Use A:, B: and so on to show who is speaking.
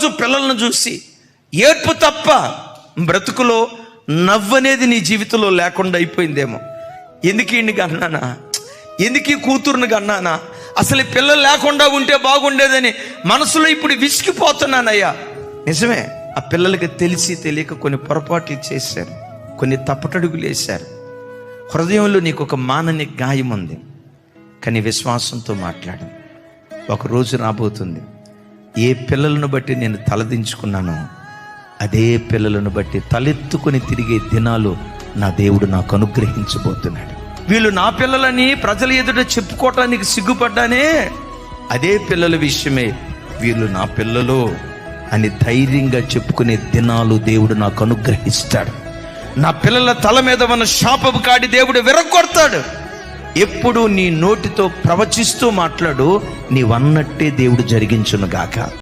A: రోజు పిల్లలను చూసి ఏడ్పు తప్ప బ్రతుకులో నవ్వనేది నీ జీవితంలో లేకుండా అయిపోయిందేమో. ఎందుకు ఇండి అన్నానా ఎందుకు కూతురుని కన్నానా? అసలు పిల్లలు లేకుండా ఉంటే బాగుండేదని మనసులో ఇప్పుడు విసిగిపోతున్నానయ్యా. నిజమే ఆ పిల్లలకి తెలిసి తెలియక కొన్ని పొరపాట్లు చేశారు కొన్ని తప్పటడుగులు వేశారు. హృదయంలో నీకు ఒక మానని గాయం ఉంది. కానీ విశ్వాసంతో మాట్లాడు. ఒక రోజు రాబోతుంది. ఏ పిల్లలను బట్టి నేను తలదించుకున్నానో అదే పిల్లలను బట్టి తలెత్తుకొని తిరిగే దినాలు నా దేవుడు నాకు అనుగ్రహించబోతున్నాడు. వీళ్ళు నా పిల్లలని ప్రజల ఎదుట చెప్పుకోవటానికి సిగ్గుపడ్డానే అదే పిల్లల విషయమే వీళ్ళు నా పిల్లలు అని ధైర్యంగా చెప్పుకునే దినాలు దేవుడు నాకు అనుగ్రహిస్తాడు. నా పిల్లల తల మీద ఉన్న శాపపు కాడి దేవుడు విరగొడతాడు ఎప్పుడు నీ నోటితో ప్రవచిస్తూ మాట్లాడు నీవన్నట్టే దేవుడు జరిగించును గాక